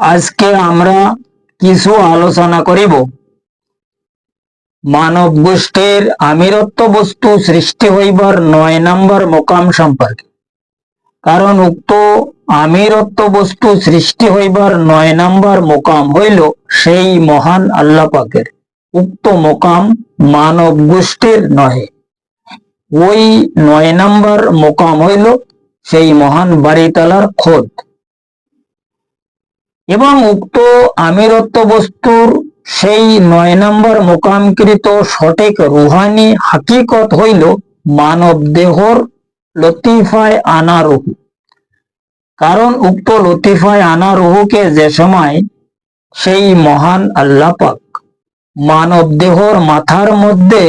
আজকে আমরা কিছু আলোচনা করিব। মানব গোষ্ঠীর আমিরত্ব বস্তু সৃষ্টি হইবার নয় নম্বর মোকাম সম্পর্কে। কারণ উক্ত আমিরত্ব বস্তু সৃষ্টি হইবার নয় নম্বর মোকাম হইল সেই মহান আল্লাহ পাকের উক্ত মোকাম মানব গোষ্ঠীর নহে। ওই নয় নম্বর মোকাম হইল সেই মহান বাড়িতলার খোদ। এবং উক্ত আমিরত্ব বস্তুর সেই নয় নম্বর মোকামকৃত সঠিক রুহানি হাকিকত হইল মানব দেহর লতিফায় আনা কারণ উক্ত লতিফায় আনা যে সময় সেই মহান আল্লাহ পাক মানব দেহর মাথার মধ্যে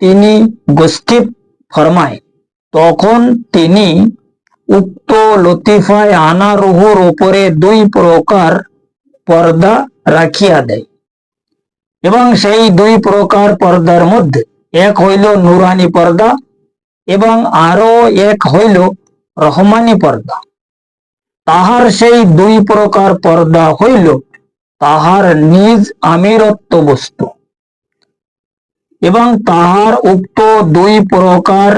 তিনি গোষ্ঠী ফরমায়, তখন তিনি উক্ত লতিফায় আনা রুহুর উপরে দুই প্রকার পর্দা রাখিয়া দেয়। এবং সেই দুই প্রকার পর্দার মধ্যে এক হইল নুরানি পর্দা এবং আরও এক হইল রহমানি পর্দা। তাহার সেই দুই প্রকার পর্দা হইল তাহার নিজ আমিরত্ব বস্তু এবং তাহার উক্ত দুই প্রকার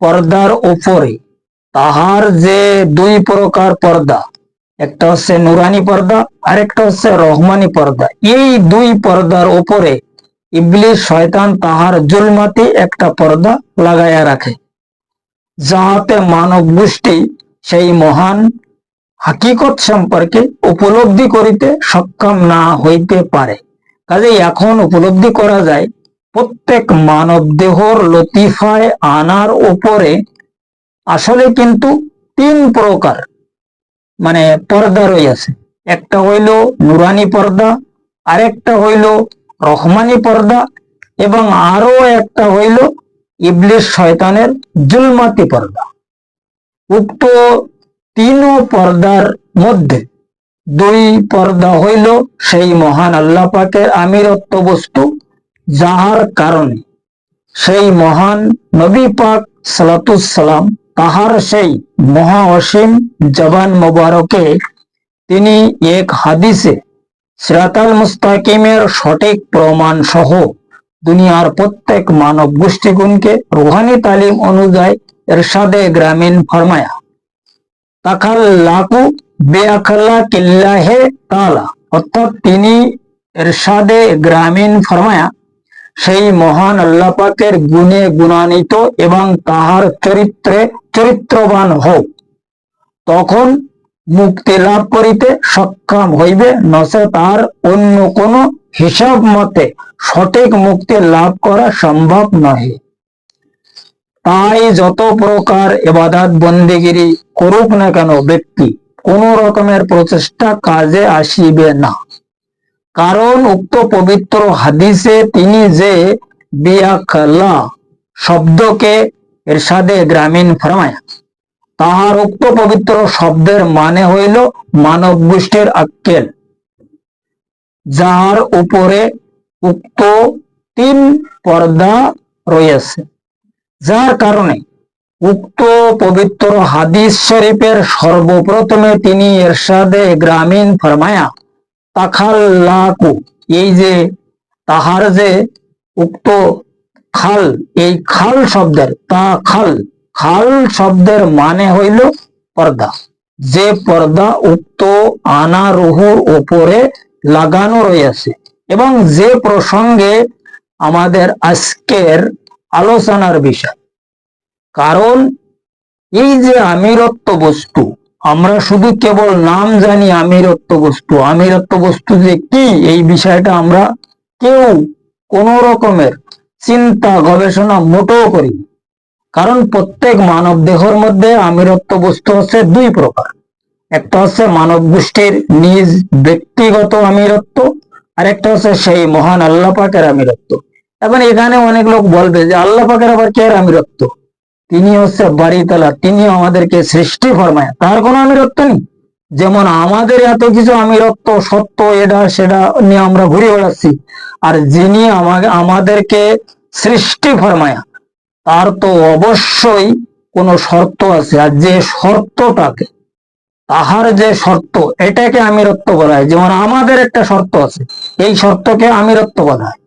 পর্দার উপরে তাহার যে দুই প্রকার পর্দা, একটা হচ্ছে নুরানি পর্দা আর একটা হচ্ছে রহমানি পর্দা। এই দুই পর্দার ওপরে ইবলিস শয়তান তাহার জুলমাতে একটা পর্দা লাগাইয়া রাখে, যাহাতে মানব গোষ্ঠী সেই মহান হাকিকত সম্পর্কে উপলব্ধি করিতে সক্ষম না হইতে পারে। কাজে এখন উপলব্ধি করা যায়, প্রত্যেক মানব দেহর লতিফায় আনার উপরে আসলে কিন্তু তিন প্রকার মানে পর্দা রয়েছে। একটা হইল নুরানি পর্দা, আরেকটা হইল রহমানি পর্দা, এবং আরও একটা হইল ইবলিশ শয়তানের জুলমাতি পর্দা। উক্ত তিন পর্দার মধ্যে দুই পর্দা হইল সেই মহান আল্লাহ পাকের আমিরত্ব বস্তু, যাহার কারণে সেই মহান নবী পাক সালাতুসালাম তাহার সেই মহা অসীম জবান মোবারকে তিনি এক হাদিসে সিরাতাল মুস্তাকিমের সঠিক প্রমাণ সহ দুনিয়ার প্রত্যেক মানব গোষ্ঠীগুণকে রুহানি তালিম অনুযায়ী এরশাদে গ্রামীণ ফরমায়া। তাকাল লাকু বেআখাল্লা কিল্লাহে তালা অর্থাৎ তিনি এরশাদে গ্রামীণ ফরমায়া সেই মহান আল্লাহ পাকের গুণে গুণান্বিত এবং তাহার চরিত্রে চরিত্রবান হোক, তখন মুক্তি লাভ করিতে সক্ষম হইবে, নচে তার অন্য কোনো হিসাব মতে সঠিক মুক্তি লাভ করা সম্ভব নহে। তাই যত প্রকার এবাদাত বন্দিগিরি করুক না কেন, ব্যক্তি কোন রকমের প্রচেষ্টা কাজে আসিবে না। কারণ উক্ত পবিত্র হাদিসে তিনি যে বিয়াকলা শব্দকে এরশাদে গ্রামীণ ফরমায়, তাহার উক্ত পবিত্র শব্দের মানে হইল মানব গোষ্ঠীর আক্কেল যার উপরে উক্ত তিন পর্দা রয়েছে। যার কারণে উক্ত পবিত্র হাদিস শরীফের সর্বপ্রথমে তিনি এরশাদে গ্রামীণ ফরমায়া তাখাল্লাকু এই যে তাহার যে উক্ত খাল, এই খাল শব্দের তা খাল খাল শব্দের মানে হইল পর্দা। যে পর্দা উক্ত আনা রুহুর উপরে লাগানো রয়েছে এবং যে প্রসঙ্গে আমাদের আজকের আলোচনার বিষয়। কারণ এই যে আমিরত্ব বস্তু আমরা শুধু কেবল নাম জানি আমিরত্ব বস্তু। আমিরত্ব বস্তু যে কি, এই বিষয়টা আমরা কেউ কোন রকমের চিন্তা, গবেষণা মোটেও করি কারণ প্রত্যেক মানব দেহের মধ্যে আমিরত্ব বস্তু হচ্ছে দুই প্রকার। একটা হচ্ছে মানব গোষ্ঠীর নিজ ব্যক্তিগত আমিরত্ব, আর একটা হচ্ছে সেই মহান আল্লাহ পাকের আমিরত্ব। এখন এখানে অনেক লোক বলবে যে আল্লাহ পাকের আবার কে আমিরত্ব? তিনি হচ্ছে বাড়িতলা তিনি আমাদেরকে সৃষ্টি ফরমায়। তার কোনো আমিরত্ব নেই। যেমন আমাদের এত কিছু আমিরত্ব, সত্য, এটা, সেটা নিয়ে আমরা ঘুরে বেড়াচ্ছি। আর যিনি আমাকে, আমাদেরকে সৃষ্টি ফরমায়া, তার তো অবশ্যই কোনো শর্ত আছে। আর যে শর্তটাকে, তাহার যে শর্ত, এটাকে আমিরত্ব বলা হয়। যেমন আমাদের একটা শর্ত আছে, এই শর্তকে আমিরত্ব বলা হয়।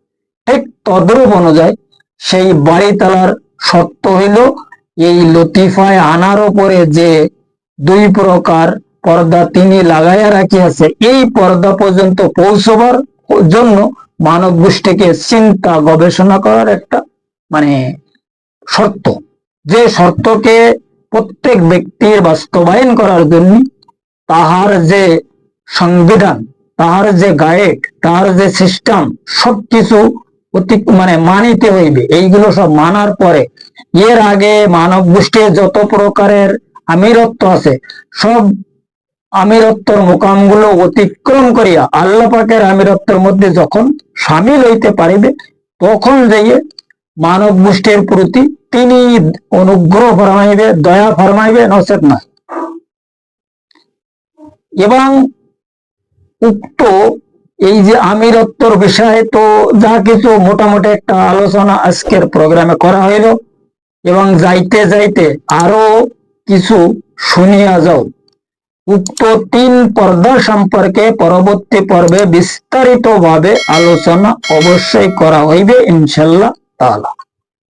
ঠিক তদ্রূপ অনুযায়ী সেই বাড়িতলার শর্ত হইল এই লতিফায় আনার উপরে যে দুই প্রকার পর্দা তিনি লাগাইয়া রাখিয়াছে, এই পর্দা পর্যন্ত পৌঁছবার জন্য মানব গোষ্ঠীকে চিন্তা গবেষণা করার একটা মানে শর্ত। যে শর্তকে প্রত্যেক ব্যক্তির বাস্তবায়ন করার জন্য তাহার যে সংবিধান, তাহার যে গাইড তাহার যে সিস্টেম, সবকিছু মানে মানিতে হইবে। এইগুলো সব মানার পরে এর আগে মানব গোষ্ঠীর যত প্রকারের আমিরত্ব আছে, সব আমিরত্বর মোকামগুলো অতিক্রম করিয়া আল্লাহ পাকের আমিরত্বের মধ্যে যখন সামিল হইতে পারিবে, তখন যাইয়ে মানব গোষ্ঠীর প্রতি তিনি অনুগ্রহ ফরমাইবে, দয়া ফরমাইবে নচেত না এবং উক্ত এই যে আমিরত্বর বিষয়ে তো যা কিছু মোটামুটি একটা আলোচনা আজকের প্রোগ্রামে করা হইল। এবং যাইতে যাইতে আরও কিছু শুনিয়া যাও। উক্ত তিন পর্দা সম্পর্কে পরবর্তী পর্বে বিস্তারিতভাবে আলোচনা অবশ্যই করা হইবে ইনশাল্লাহ তাআলা।